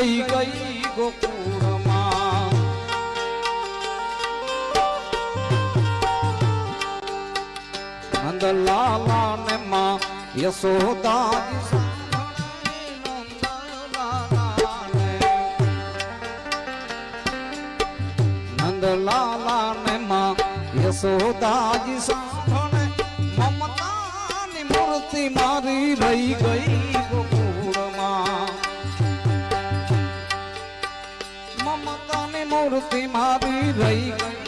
મારી રહી ગઈ ગોકુળમાં નંદલાલા ને માં યશોદાજી સાંભળે નંદલાલા ને. નંદલાલા ને માં યશોદાજી સાંભળે મમતાની મૂર્તિ મારી રહી ગઈ મમતાની મૂર્તિ મારી રહી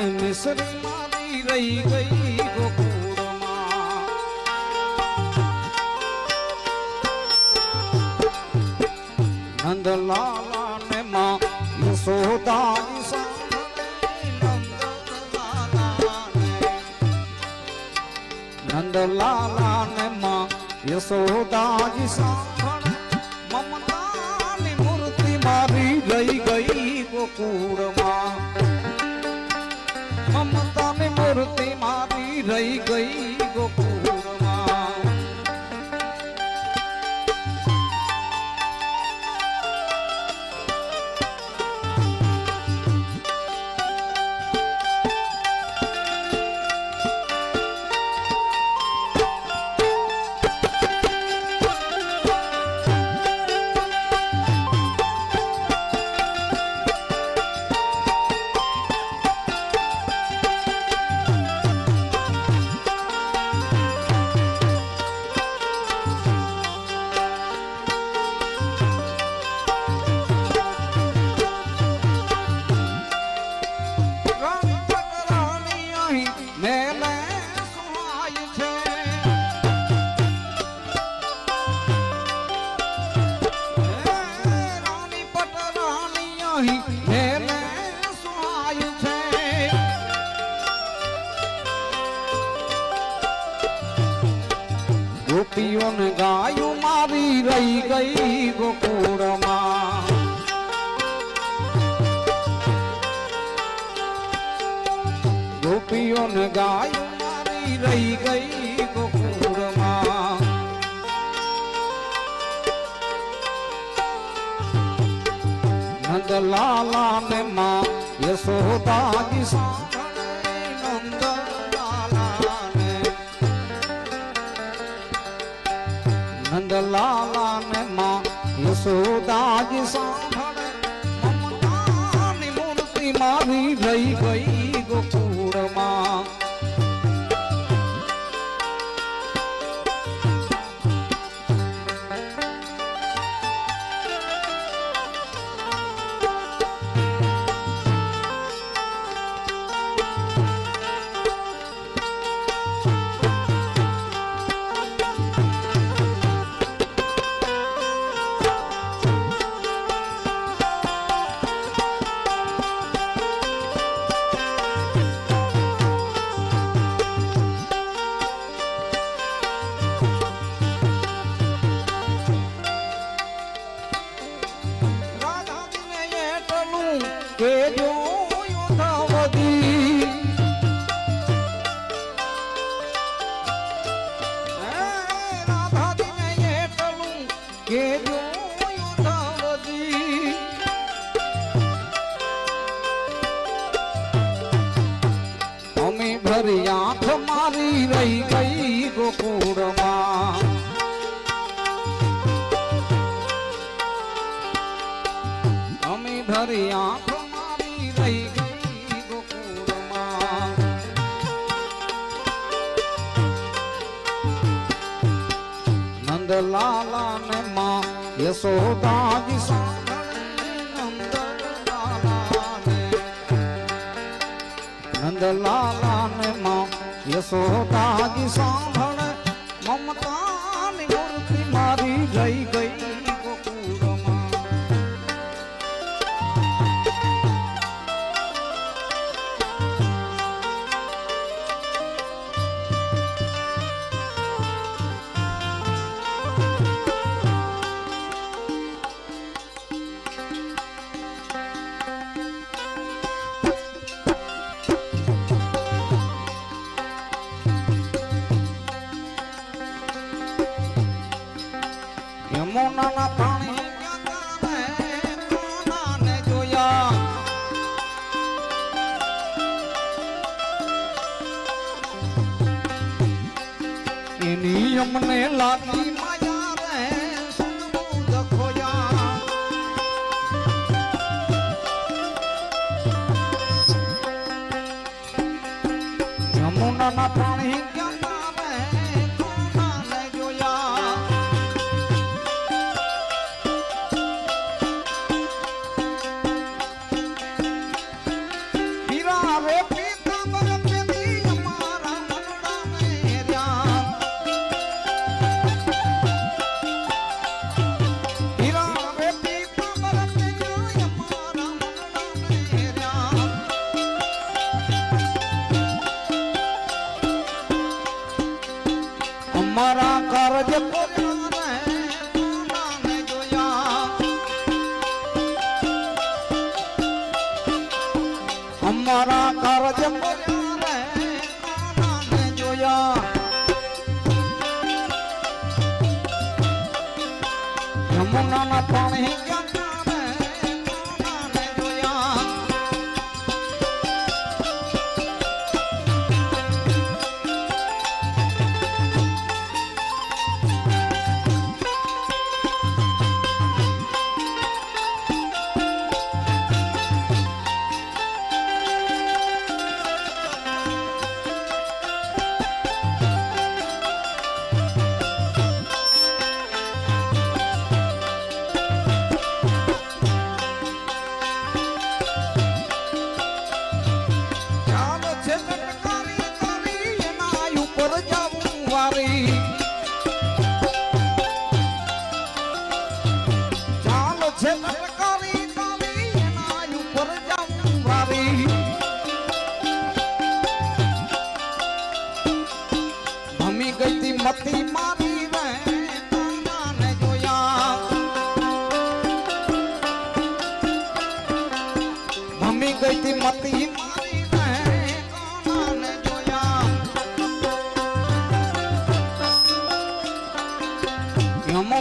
મિશ્રી મારી રહી ગઈ ગોકુળમાં નંદલાલા ને માં યશોદાની નંદલાલા ને. માં યશોદાજી સાંભળે મમતાની મૂર્તિ મારી ગઈ ગઈ ગોકુળમાં મૂર્તિ મારી રહી ગઈ ગોપીઓને ગાયું મારી રહી ગઈ ગોકુળમાં. ગોપીઓને ગાયું મારી રહી ગઈ નંદલાલા ને માં યશોદાજી સાંભળે નંદલાલા ને નંદલાલા ને માં સાંભળે મમતાની મૂર્તિ મારી રહી ગઈ. તારી આંખ મારી રહી ગઈ ગોકુળમાં. નંદલાલા ને માં યશોદાજી નંદલાલા ને માં યશોદાજી સાંભળ મમતાની મૂર્તિ મારી જઈ ગઈ. એની અમને લાગી મારા કરજ અમારા કરજ જોયા. યમુના ના પાણી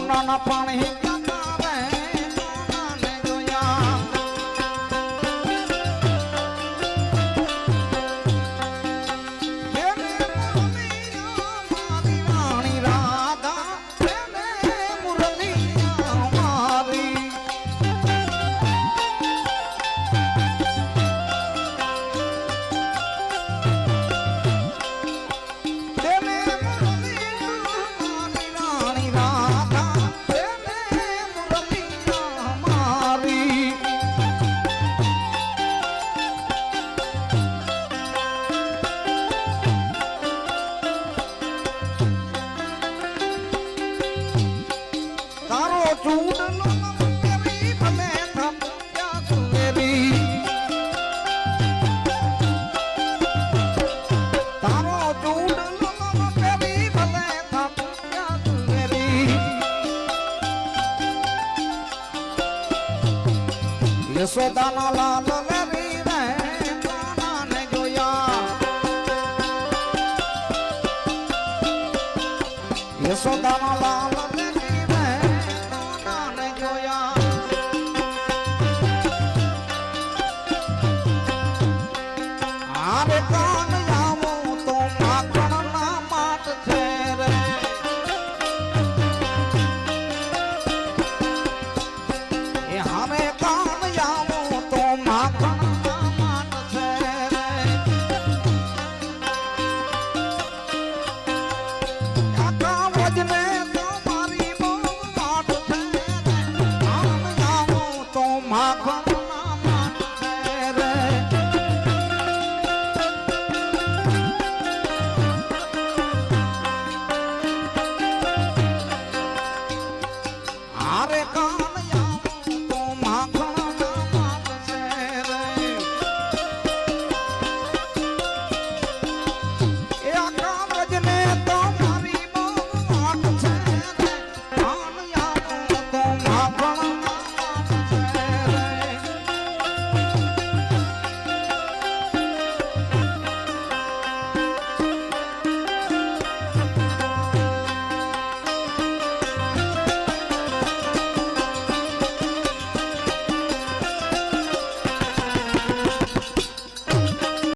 ના પાણી યશોદાના લાલ રવિ પ્રાણાન જોયા યશોદાના લાલ